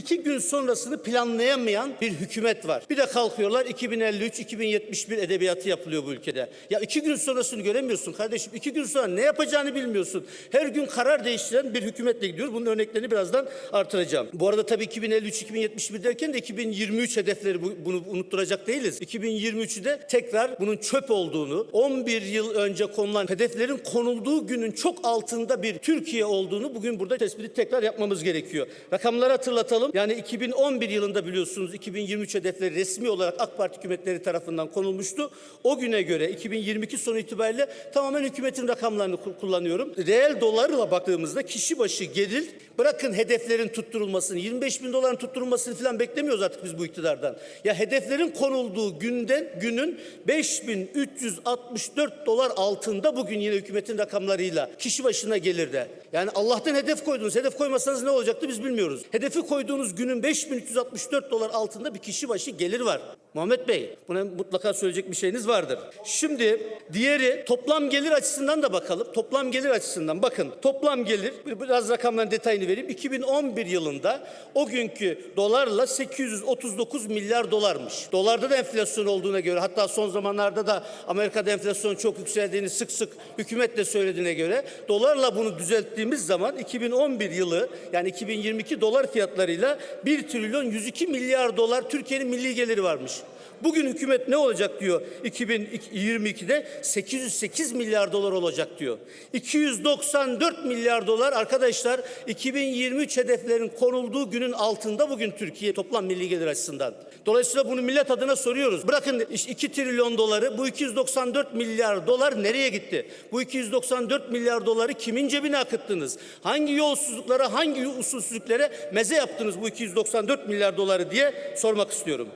iki gün sonrasını planlayamayan bir hükümet var. Bir de kalkıyorlar 2053-2071 edebiyatı yapılıyor bu ülkede. Ya iki gün sonrasını göremiyorsun kardeşim. İki gün sonra ne yapacağını bilmiyorsun. Her gün karar değiştiren bir hükümetle gidiyoruz. Bunun örneklerini birazdan artıracağım. Bu arada tabii 2053-2071 derken de 2023 hedefleri bu- bunu unutturacak değiliz. 2023'de tekrar bunun çöp olduğunu, 11 yıl önce konulan hedeflerin konulduğu günün çok altında bir Türkiye olduğunu bugün burada tespiti tekrar yapmamız gerekiyor. Rakamları hatırlatalım. Yani 2011 yılında biliyorsunuz 2023 hedefleri resmi olarak AK Parti hükümetleri tarafından konulmuştu. O güne göre 2022 sonu itibariyle tamamen hükümetin rakamlarını ku- kullanıyorum. Reel dolarla baktığımızda kişi başı gelir bırakın hedeflerin tutturulmasını 25 bin doların tutturulmasını falan beklemiyoruz artık biz bu iktidardan. Ya hedeflerin konulduğu günden günün 5364 dolar altında bugün yine hükümetin rakamlarıyla kişi başına gelirde. Yani Allah'tan hedef koydunuz. Hedef koymasanız ne olacaktı biz bilmiyoruz. Hedefi koyduğunuz günün 5364 dolar altında bir kişi başı gelir var. Muhammed Bey buna mutlaka söyleyecek bir şeyiniz vardır. Şimdi diğeri toplam gelir açısından da bakalım. Toplam gelir açısından bakın toplam gelir biraz rakamların detayını vereyim. 2011 yılında o günkü dolarla 839 milyar dolarmış. Dolarda da enflasyon olduğuna göre hatta son zamanlarda da Amerika'da enflasyon çok yükseldiğini sık sık hükümet de söylediğine göre dolarla bunu düzelttiğimiz zaman 2011 yılı yani 2022 dolar fiyatlarıyla 1 trilyon 102 milyar dolar Türkiye'nin milli geliri varmış. Bugün hükümet ne olacak diyor 2022'de 808 milyar dolar olacak diyor. 294 milyar dolar arkadaşlar 2023 hedeflerin konulduğu günün altında bugün Türkiye toplam milli gelir açısından. Dolayısıyla bunu millet adına soruyoruz. Bırakın 2 trilyon doları bu 294 milyar dolar nereye gitti? Bu 294 milyar doları kimin cebine akıttınız? Hangi yolsuzluklara, hangi usulsüzlüklere meze yaptınız bu 294 milyar doları diye sormak istiyorum.